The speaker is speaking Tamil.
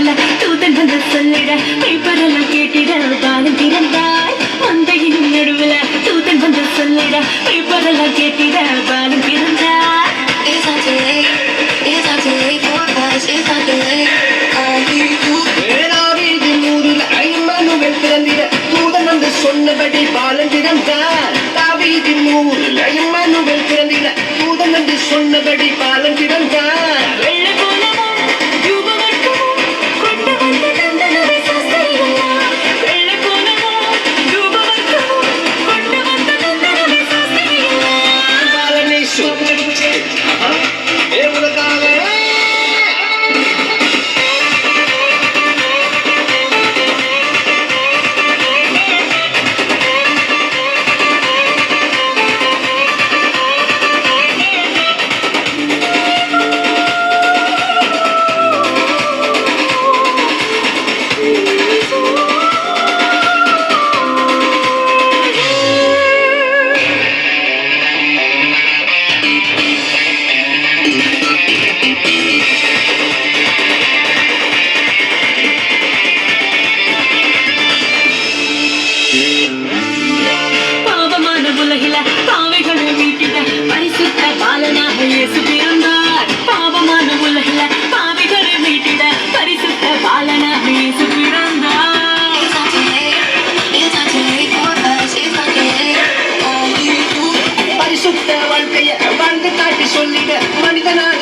பரவல தூதன் வந்து சொல்லிட பேப்பரெல்லாம் கேட்டிட பாலம் திறந்தாய். மந்தையின் நடுவுல தூதன் வந்து சொல்லிட பேப்பரெல்லாம் கேட்டிட பாலம் திறந்தாய். It's not too late, it's not too late for us, it's not too late சொன்னபடி பாலம் திறந்தார் தாவீதி நூல் ஐம்மனுவல் பிறந்திட தூதன் என்று சொன்னபடி பாலம் திறந்தார் சொல்லிட மனிதனான